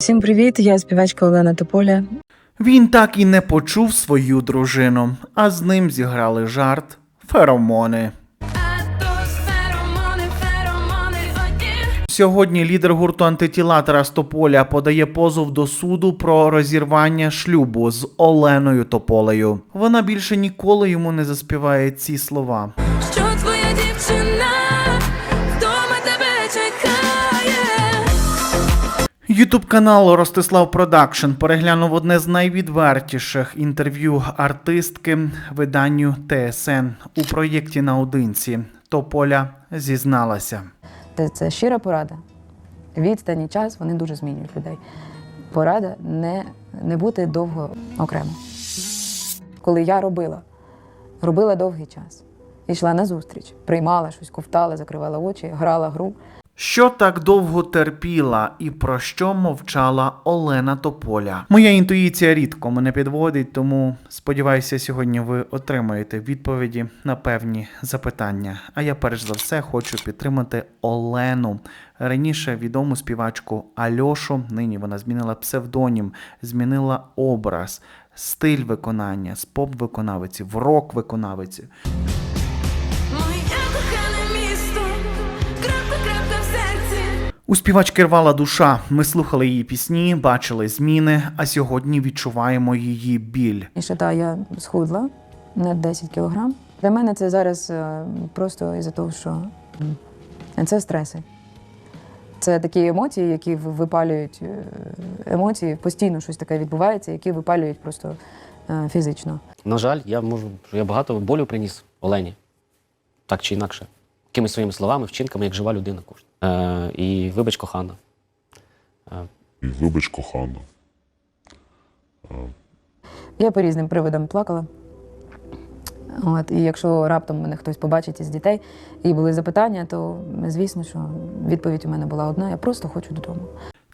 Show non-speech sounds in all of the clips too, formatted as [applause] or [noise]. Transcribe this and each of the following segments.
Всім привіт! Я співачка Олена Тополя. Він так і не почув свою дружину, а з ним зіграли жарт феромони. Феромони, феромони, одні. Сьогодні лідер гурту антитіла Тарас Тополя подає позов до суду про розірвання шлюбу з Оленою Тополею. Вона більше ніколи йому не заспіває ці слова. Ютуб канал Ростислав Продакшн переглянув одне з найвідвертіших інтерв'ю артистки виданню ТСН у проєкті наодинці. Тополя зізналася. Це, це щира порада. Відстань і час вони дуже змінюють людей. Порада не, не бути довго окремо. Коли я робила, робила довгий час, йшла на зустріч, приймала щось, ковтала, закривала очі, грала гру. Що так довго терпіла і про що мовчала Олена Тополя? Моя інтуїція рідко мене підводить, тому сподіваюся, сьогодні ви отримаєте відповіді на певні запитання. А я перш за все хочу підтримати Олену. Раніше відому співачку Альошу. Нині вона змінила псевдонім, змінила образ, стиль виконання з поп-виконавиці в рок-виконавиці. Моє У співачки рвала душа. Ми слухали її пісні, бачили зміни, а сьогодні відчуваємо її біль. І ще та я схудла на 10 кілограм. Для мене це зараз е, просто із-за того, що це стреси. Це такі емоції, які випалюють е, емоції, постійно щось таке відбувається, які випалюють просто е, фізично. На жаль, я можу, я багато болю приніс Олені, так чи інакше. Якимись своїми словами, вчинками, як жива людина кожна. Е, і вибач, кохана. Е, І вибач кохана. Я по різним приводам плакала. От, і якщо раптом мене хтось побачить із дітей і були запитання, то звісно, що відповідь у мене була одна: я просто хочу додому.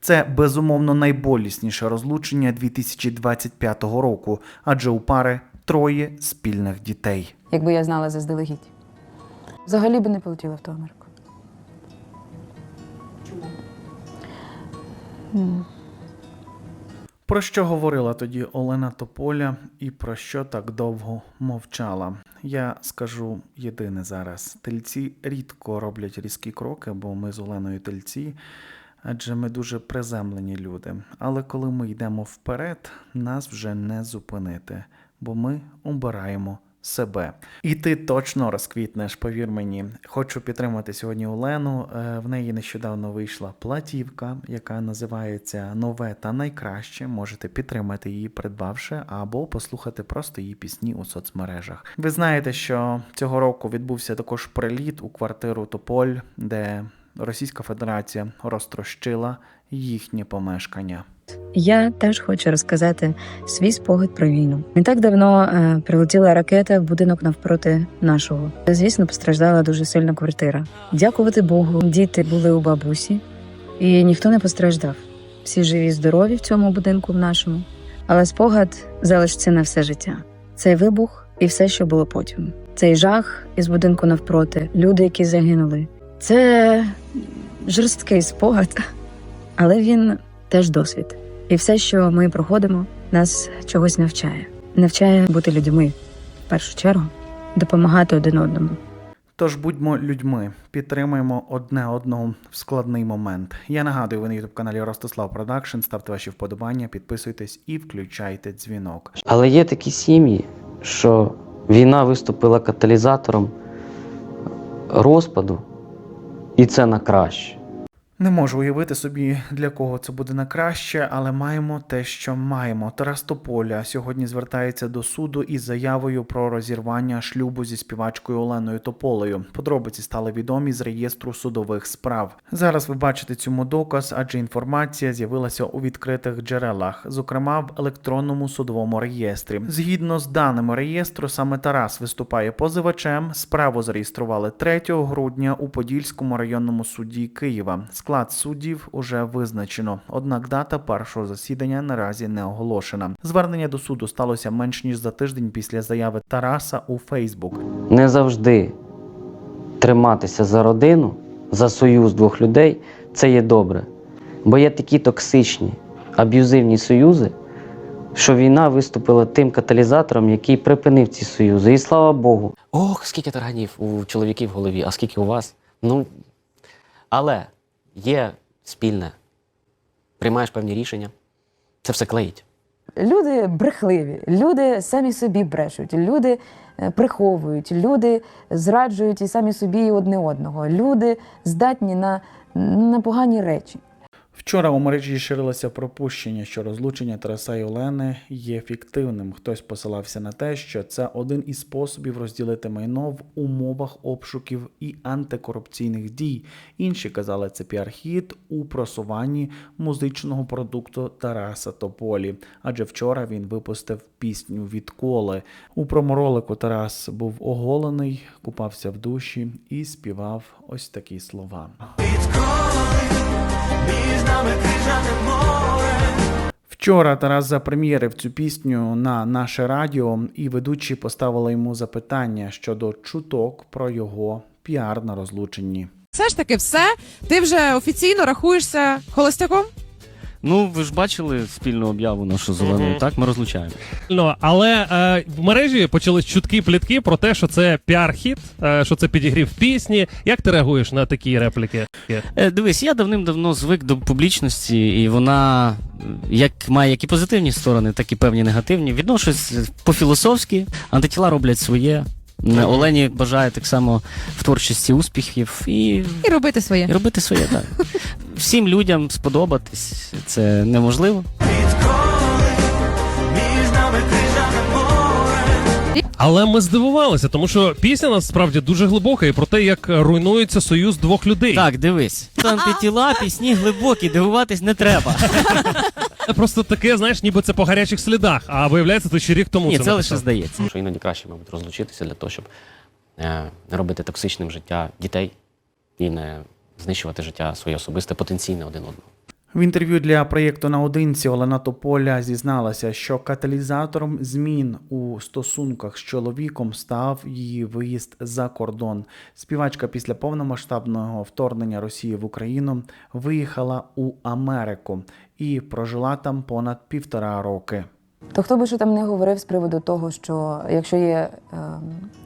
Це безумовно найболісніше розлучення 2025 року, адже у пари троє спільних дітей. Якби я знала заздалегідь. Взагалі би не полетіла в ту Америку. Про що говорила тоді Олена Тополя і про що так довго мовчала? Я скажу єдине зараз: тельці рідко роблять різкі кроки, бо ми з Оленою тельці, адже ми дуже приземлені люди. Але коли ми йдемо вперед, нас вже не зупинити, бо ми обираємо себе. І ти точно розквітнеш, повір мені. Хочу підтримати сьогодні Олену. Е, В неї нещодавно вийшла платівка, яка називається Нове та найкраще. Можете підтримати її, придбавши, або послухати просто її пісні у соцмережах. Ви знаєте, що цього року відбувся також приліт у квартиру Тополь, де Російська Федерація розтрощила їхнє помешкання. Я теж хочу розказати свій спогад про війну. Не так давно е, прилетіла ракета в будинок навпроти нашого. Звісно, постраждала дуже сильно квартира. Дякувати Богу, діти були у бабусі, і ніхто не постраждав. Всі живі, здорові в цьому будинку, в нашому. Але спогад залишиться на все життя. Цей вибух і все, що було потім. Цей жах із будинку навпроти, люди, які загинули. Це жорсткий спогад, але він теж досвід. І все, що ми проходимо, нас чогось навчає. Навчає бути людьми в першу чергу, допомагати один одному. Тож будьмо людьми, підтримуємо одне одного в складний момент. Я нагадую, ви на youtube каналі Ростислав Продакшн. Ставте ваші вподобання, підписуйтесь і включайте дзвінок. Але є такі сім'ї, що війна виступила каталізатором розпаду, і це на краще. Не можу уявити собі, для кого це буде на краще, але маємо те, що маємо. Тарас Тополя сьогодні звертається до суду із заявою про розірвання шлюбу зі співачкою Оленою Тополею. Подробиці стали відомі з реєстру судових справ. Зараз ви бачите цьому доказ, адже інформація з'явилася у відкритих джерелах, зокрема в електронному судовому реєстрі. Згідно з даними реєстру, саме Тарас виступає позивачем. Справу зареєстрували 3 грудня у Подільському районному суді Києва. Склад суддів уже визначено, однак дата першого засідання наразі не оголошена. Звернення до суду сталося менш ніж за тиждень після заяви Тараса у Фейсбук. Не завжди триматися за родину, за союз двох людей це є добре. Бо є такі токсичні, аб'юзивні союзи, що війна виступила тим каталізатором, який припинив ці союзи. І слава Богу. Ох, скільки тарганів у чоловіків в голові, а скільки у вас. Ну, але є спільне. Приймаєш певні рішення, це все клеїть. Люди брехливі, люди самі собі брешуть, люди е, приховують, люди зраджують і самі собі і одне одного. Люди здатні на, на погані речі. Вчора у мережі ширилося пропущення, що розлучення Тараса і Олени є фіктивним. Хтось посилався на те, що це один із способів розділити майно в умовах обшуків і антикорупційних дій. Інші казали, це піар-хід у просуванні музичного продукту Тараса Тополі. Адже вчора він випустив пісню Відколи. У проморолику Тарас був оголений, купався в душі і співав ось такі слова. Вчора Тарас запрем'єрив цю пісню на наше радіо, і ведучі поставили йому запитання щодо чуток про його піар на розлученні. Все ж таки, все. Ти вже офіційно рахуєшся холостяком? Ну, ви ж бачили спільну об'яву нашу зелену, так? Ми розлучаємо. Ну, але е, в мережі почались чутки плітки про те, що це піар-хіт, е, що це підігрів пісні. Як ти реагуєш на такі репліки? Е, дивись, я давним-давно звик до публічності, і вона е, як має як і позитивні сторони, так і певні негативні. Відношусь е, по-філософськи, антитіла роблять своє. Олені бажаю так само в творчості успіхів і, І робити своє. і робити своє. Так. [laughs] Всім людям сподобатись це неможливо. Але ми здивувалися, тому що пісня насправді дуже глибока і про те, як руйнується союз двох людей. Так, дивись. Антитіла, пісні глибокі, дивуватись не треба. Це Просто таке, знаєш, ніби це по гарячих слідах. А виявляється, то ще рік тому Ні, це це лише написав. здається. Що іноді краще, мабуть, розлучитися для того, щоб не робити токсичним життя дітей і не знищувати життя своє особисте потенційне один одного. В інтерв'ю для проєкту наодинці Олена Тополя зізналася, що каталізатором змін у стосунках з чоловіком став її виїзд за кордон. Співачка після повномасштабного вторгнення Росії в Україну виїхала у Америку і прожила там понад півтора роки. То хто би що там не говорив з приводу того, що якщо є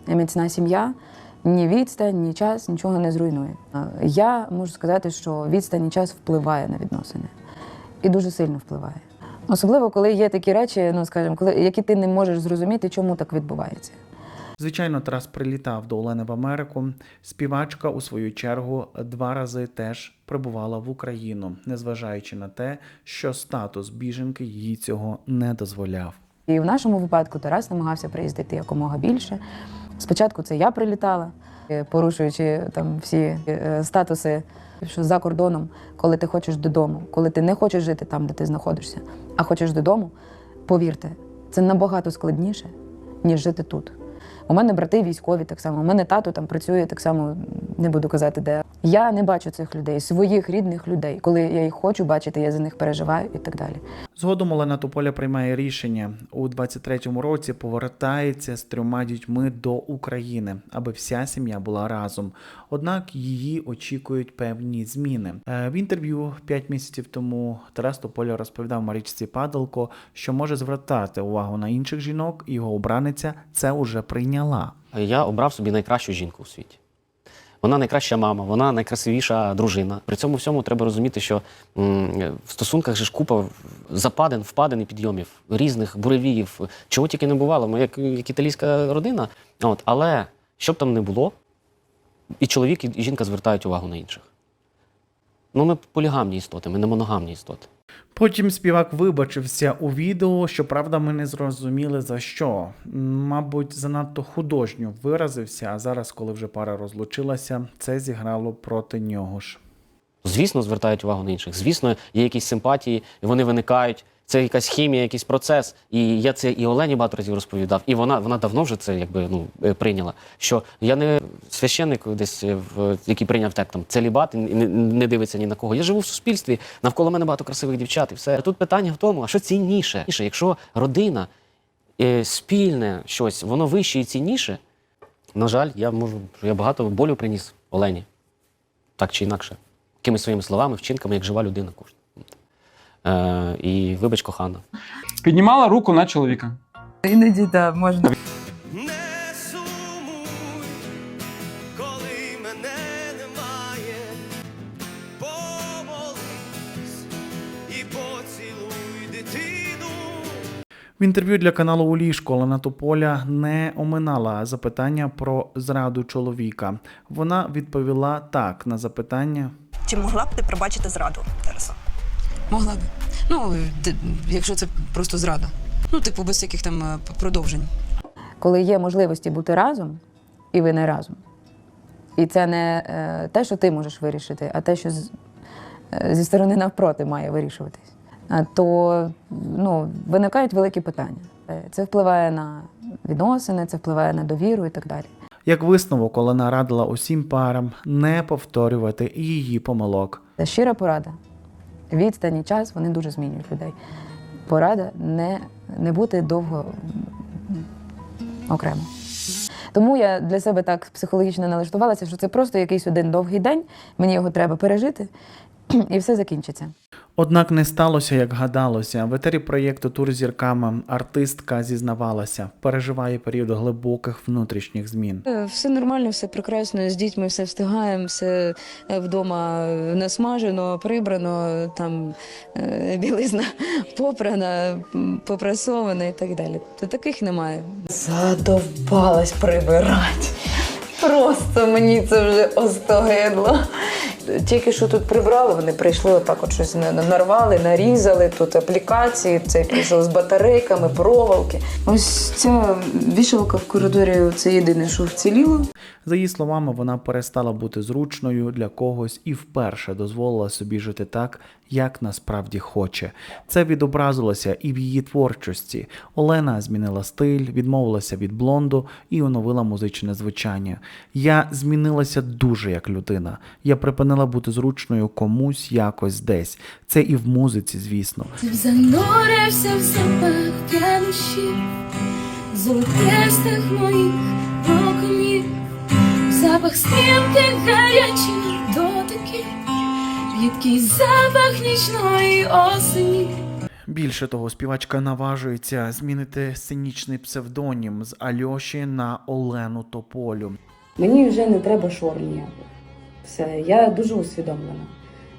е, міцна сім'я, ні відстань, ні час нічого не зруйнує. Я можу сказати, що відстань і час впливає на відносини і дуже сильно впливає. Особливо, коли є такі речі, ну скажімо, коли які ти не можеш зрозуміти, чому так відбувається. Звичайно, Тарас прилітав до Олени в Америку. Співачка, у свою чергу, два рази теж прибувала в Україну, незважаючи на те, що статус біженки їй цього не дозволяв. І в нашому випадку Тарас намагався приїздити якомога більше. Спочатку це я прилітала, е, порушуючи там всі е, статуси, що за кордоном, коли ти хочеш додому, коли ти не хочеш жити там, де ти знаходишся, а хочеш додому, повірте, це набагато складніше, ніж жити тут. У мене брати військові так само, у мене тато там працює так само, не буду казати, де. Я не бачу цих людей, своїх рідних людей. Коли я їх хочу бачити, я за них переживаю і так далі. Згодом Олена Тополя приймає рішення у 23-му році повертається з трьома дітьми до України, аби вся сім'я була разом. Однак її очікують певні зміни. Е, В інтерв'ю 5 місяців тому Тарас Тополя розповідав Марічці Падалко, що може звертати увагу на інших жінок, і його обраниця це уже прийняла. Я обрав собі найкращу жінку у світі. Вона найкраща мама, вона найкрасивіша дружина. При цьому всьому треба розуміти, що в стосунках же ж купа западин, впадин і підйомів, різних буревіїв, чого тільки не бувало. Ми як, як італійська родина. От, але що б там не було, і чоловік, і жінка звертають увагу на інших. Ну, ми полігамні істоти, ми не моногамні істоти. Потім співак вибачився у відео. Щоправда, ми не зрозуміли за що. Мабуть, занадто художньо виразився, а зараз, коли вже пара розлучилася, це зіграло проти нього ж. Звісно, звертають увагу на інших. Звісно, є якісь симпатії, і вони виникають. Це якась хімія, якийсь процес. І я це і Олені багато разів розповідав. І вона вона давно вже це якби ну е, прийняла. Що я не священник десь е, в який прийняв так там целібат і не, не дивиться ні на кого. Я живу в суспільстві, навколо мене багато красивих дівчат. І все тут питання в тому, а що цінніше? Якщо родина е, спільне щось, воно вище і цінніше. На жаль, я можу я багато болю приніс Олені, так чи інакше, якимись своїми словами, вчинками, як жива людина кожна. Е, і вибач, кохана. Піднімала руку на чоловіка. Іноді так, можна. Не сумуй, коли мене немає, помолись і поцілуй дитину. В інтерв'ю для каналу у ліжку Олена Тополя не оминала запитання про зраду чоловіка. Вона відповіла так на запитання. Чи могла б ти пробачити зраду, Тереса? Могла б. Ну, якщо це просто зрада. Ну, типу, без яких там е, продовжень. Коли є можливості бути разом, і ви не разом. І це не е, те, що ти можеш вирішити, а те, що е, зі сторони навпроти має вирішуватись. То ну, виникають великі питання. Це впливає на відносини, це впливає на довіру і так далі. Як висновок, Олена радила усім парам не повторювати її помилок. Це щира порада. Відстань і час вони дуже змінюють людей. Порада не, не бути довго окремо. Тому я для себе так психологічно налаштувалася, що це просто якийсь один довгий день, мені його треба пережити, [clears throat] і все закінчиться. Однак не сталося, як гадалося. В етері проєкту Тур зірками артистка зізнавалася, переживає період глибоких внутрішніх змін. Е, Все нормально, все прекрасно, з дітьми все встигаємо, все е, вдома насмажено, прибрано, там е, білизна [laughs] попрана, попрасована і так далі. То таких немає. Задовбалась прибирати. Просто мені це вже остогидло. Тільки що тут прибрали, вони прийшли отак от щось на- нарвали, нарізали тут аплікації, цей пішов з батарейками, проволоки. Ось ця вішалка в коридорі це єдине, що вціліло. За її словами, вона перестала бути зручною для когось і вперше дозволила собі жити так, як насправді хоче. Це відобразилося і в її творчості. Олена змінила стиль, відмовилася від блонду і оновила музичне звучання. Я змінилася дуже як людина. Я припинила бути зручною комусь якось десь. Це і в музиці, звісно. Занурився в запах п'янощів, золотистих моїх оконів, запах стрімки гарячих дотиків, їдкий запах нічної осені. Більше того, співачка наважується змінити сценічний псевдонім з Альоші на Олену Тополю. Мені вже не треба шор ніяких. Все, я дуже усвідомлена.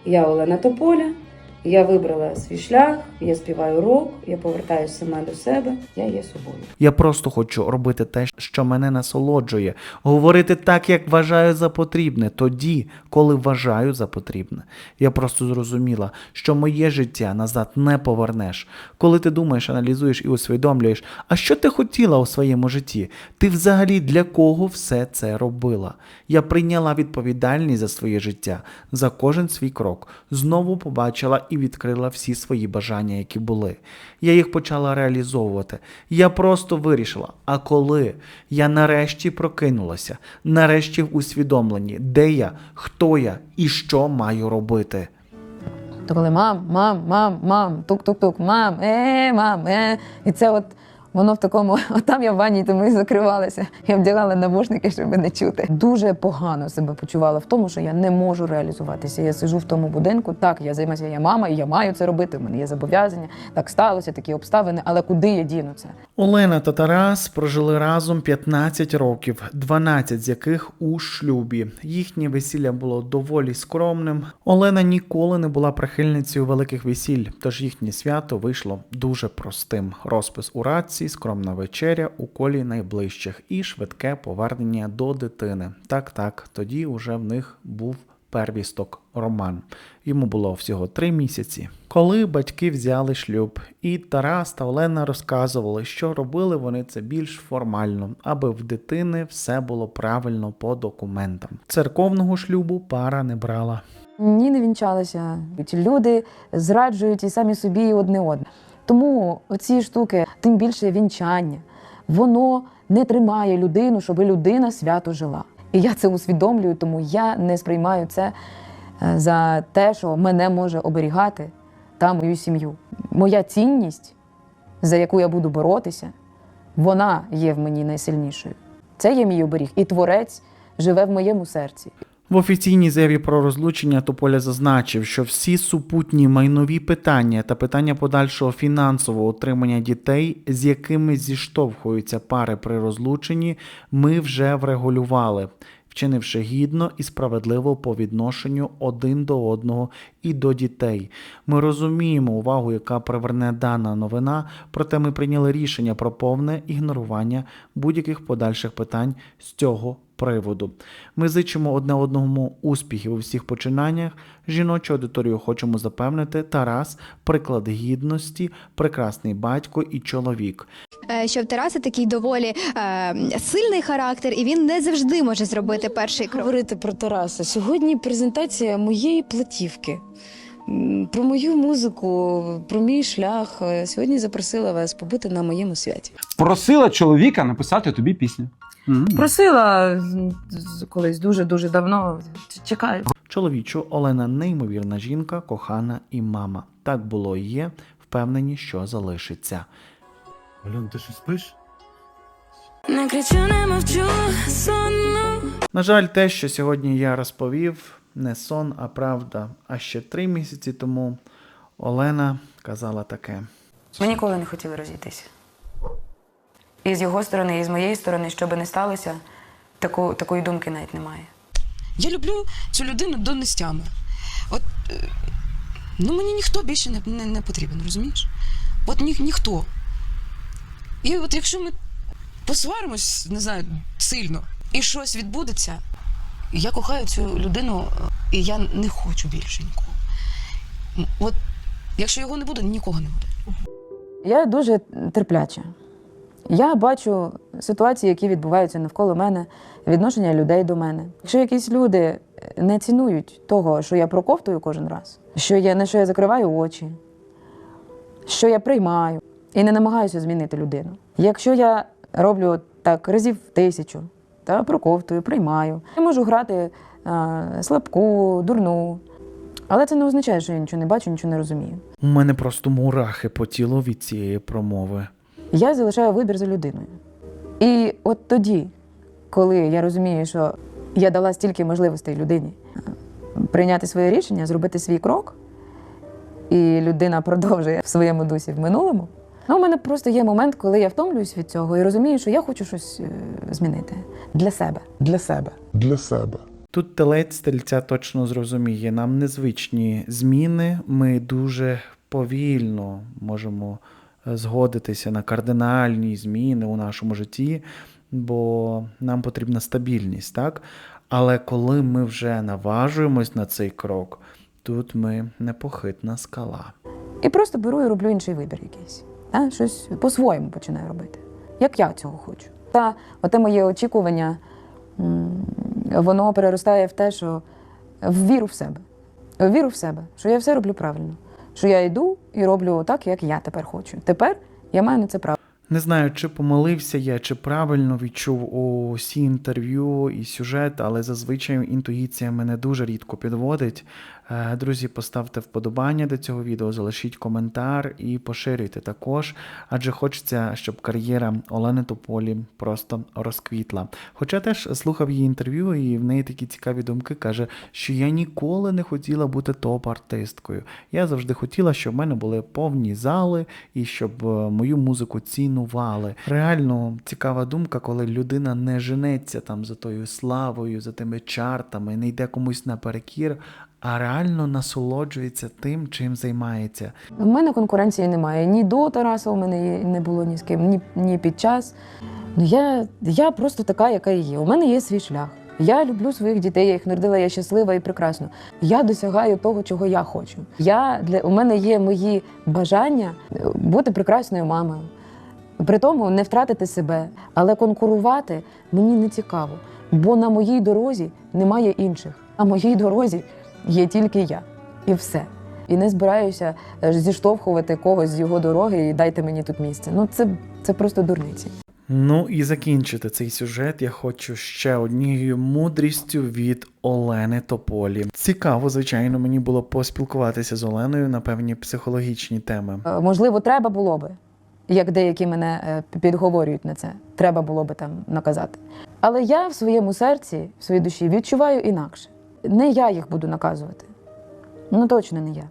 Я Олена Тополя, я вибрала свій шлях, я співаю рок, я повертаюся сама до себе, я є собою. Я просто хочу робити те, що мене насолоджує, говорити так, як вважаю за потрібне, тоді, коли вважаю за потрібне. Я просто зрозуміла, що моє життя назад не повернеш. Коли ти думаєш, аналізуєш і усвідомлюєш, а що ти хотіла у своєму житті? Ти взагалі для кого все це робила? Я прийняла відповідальність за своє життя, за кожен свій крок, знову побачила і відкрила всі свої бажання, які були. Я їх почала реалізовувати. Я просто вирішила. А коли я нарешті прокинулася, нарешті в усвідомленні, де я, хто я і що маю робити. То коли мам, мам, мам, мам, тук-тук-тук, мам, е, мам, е. І це от воно в такому, [laughs] там я в ванні тому і закривалася. Я вдягала навушники, щоб не чути. Дуже погано себе почувала в тому, що я не можу реалізуватися. Я сижу в тому будинку. Так, я займаюся, я мама, і я маю це робити. У мене є зобов'язання. Так сталося, такі обставини. Але куди я діну це? Олена та Тарас прожили разом 15 років, 12 з яких у шлюбі. Їхнє весілля було доволі скромним. Олена ніколи не була прихильницею великих весіль, тож їхнє свято вийшло дуже простим. Розпис у радці, скромна вечеря у колі найближчих і швидке повернення до дитини. Так, так, тоді уже в них був первісток Роман. Йому було всього три місяці. Коли батьки взяли шлюб, і Тарас та Олена розказували, що робили вони це більш формально, аби в дитини все було правильно по документам. Церковного шлюбу пара не брала. Ні, не вінчалися. Люди зраджують і самі собі одне одне. Тому оці штуки, тим більше вінчання, воно не тримає людину, щоб людина свято жила. І я це усвідомлюю, тому я не сприймаю це е, за те, що мене може оберігати та мою сім'ю. Моя цінність, за яку я буду боротися, вона є в мені найсильнішою. Це є мій оберіг, і творець живе в моєму серці. В офіційній заяві про розлучення Тополя зазначив, що всі супутні майнові питання та питання подальшого фінансового утримання дітей, з якими зіштовхуються пари при розлученні, ми вже врегулювали, вчинивши гідно і справедливо по відношенню один до одного і до дітей. Ми розуміємо увагу, яка приверне дана новина, проте ми прийняли рішення про повне ігнорування будь-яких подальших питань з цього приводу. Ми зичимо одне одному успіхів у всіх починаннях. Жіночу аудиторію хочемо запевнити. Тарас приклад гідності, прекрасний батько і чоловік. Е, Що в Тараса такий доволі е, сильний характер, і він не завжди може зробити перший крок. Говорити про Тараса. Сьогодні презентація моєї платівки. Про мою музику, про мій шлях. Е, Сьогодні запросила вас побути на моєму святі. Просила чоловіка написати тобі пісню. Просила колись дуже дуже давно. Чекаю. Чоловічу Олена неймовірна жінка, кохана і мама. Так було і є. Впевнені, що залишиться. Альон, ти що спиш? Не кричу, не мовчу, сонно. На жаль, те, що сьогодні я розповів, не сон, а правда. А ще три місяці тому Олена казала таке. Ми ніколи не хотіли розійтися. І з його сторони, і з моєї сторони, що би не сталося, таку, такої думки навіть немає. Я люблю цю людину до нестями. От е, ну мені ніхто більше не, не, не потрібен, розумієш? От ні, ніхто. І от якщо ми посваримось, не знаю, сильно, і щось відбудеться, я кохаю цю людину, е, і я не хочу більше нікого. От якщо його не буде, нікого не буде. Я дуже терпляча. Я бачу ситуації, які відбуваються навколо мене, відношення людей до мене. Якщо якісь люди не цінують того, що я проковтую кожен раз, що я, на що я закриваю очі, що я приймаю і не намагаюся змінити людину. Якщо я роблю так разів тисячу, та проковтую, приймаю, я можу грати а, слабку, дурну. Але це не означає, що я нічого не бачу, нічого не розумію. У мене просто мурахи по тілу від цієї промови. Я залишаю вибір за людиною. І от тоді, коли я розумію, що я дала стільки можливостей людині е, прийняти своє рішення, зробити свій крок, і людина продовжує в своєму дусі в минулому. Ну, у мене просто є момент, коли я втомлююсь від цього і розумію, що я хочу щось е, змінити для себе. Для себе. для себе. Тут телець тельця точно зрозуміє. Нам незвичні зміни. Ми дуже повільно можемо е, згодитися на кардинальні зміни у нашому житті, бо нам потрібна стабільність, так? Але коли ми вже наважуємось на цей крок, тут ми непохитна скала. І просто беру і роблю інший вибір якийсь. Та? Щось по-своєму починаю робити. Як я цього хочу. Та оте моє очікування, воно переростає в те, що в віру в себе. В віру в себе, що я все роблю правильно. Що я йду і роблю так, як я тепер хочу. Тепер я маю на це право. Не знаю, чи помилився я, чи правильно відчув усі інтерв'ю і сюжет, але зазвичай інтуїція мене дуже рідко підводить. Е, Друзі, поставте вподобання до цього відео, залишіть коментар і поширюйте також, адже хочеться, щоб кар'єра Олени Тополі просто розквітла. Хоча теж слухав її інтерв'ю, і в неї такі цікаві думки каже, що я ніколи не хотіла бути топ-артисткою. Я завжди хотіла, щоб в мене були повні зали і щоб е, мою музику цінували. Реально цікава думка, коли людина не женеться там за тою славою, за тими чартами, не йде комусь наперекір, а реально насолоджується тим, чим займається. У мене конкуренції немає. Ні до Тараса у мене не було ні з ким, ні, ні під час. Ну, я, я просто така, яка є. У мене є свій шлях. Я люблю своїх дітей, я їх народила, я щаслива і прекрасна. Я досягаю того, чого я хочу. Я, для, у мене є мої бажання бути прекрасною мамою. При тому не втратити себе, але конкурувати мені не цікаво, бо на моїй дорозі немає інших. На моїй дорозі є тільки я. І все. І не збираюся е, зіштовхувати когось з його дороги і дайте мені тут місце. Ну це, це просто дурниці. Ну і закінчити цей сюжет я хочу ще однією мудрістю від Олени Тополі. Цікаво, звичайно, мені було поспілкуватися з Оленою на певні психологічні теми. Е, Можливо, треба було би, як деякі мене е, підговорюють на це. Треба було би там наказати. Але я в своєму серці, в своїй душі відчуваю інакше. Не я їх буду наказувати. Ну точно не я.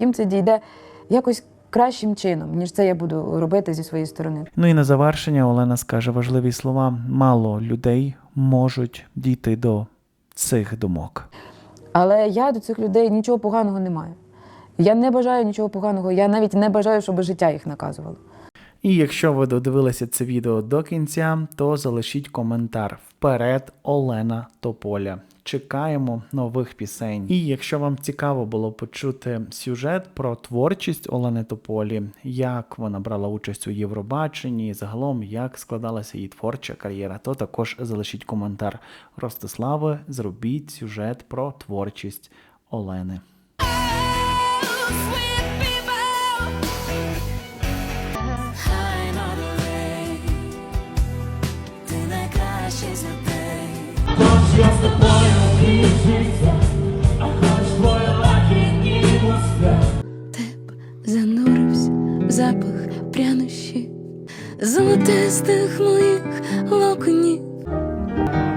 Їм це дійде якось кращим чином, ніж це я буду робити зі своєї сторони. Ну і на завершення Олена скаже важливі слова: мало людей можуть дійти до цих думок. Але я до цих людей нічого поганого не маю. Я не бажаю нічого поганого, я навіть не бажаю, щоб життя їх наказувало. І якщо ви додивилися це відео до кінця, то залишіть коментар вперед Олена Тополя. Чекаємо нових пісень. І якщо вам цікаво було почути сюжет про творчість Олени Тополі, як вона брала участь у Євробаченні, і загалом як складалася її творча кар'єра, то також залишіть коментар. Ростиславе, зробіть сюжет про творчість Олени. що занурився в запах прянощів, золотистих моїх локонів.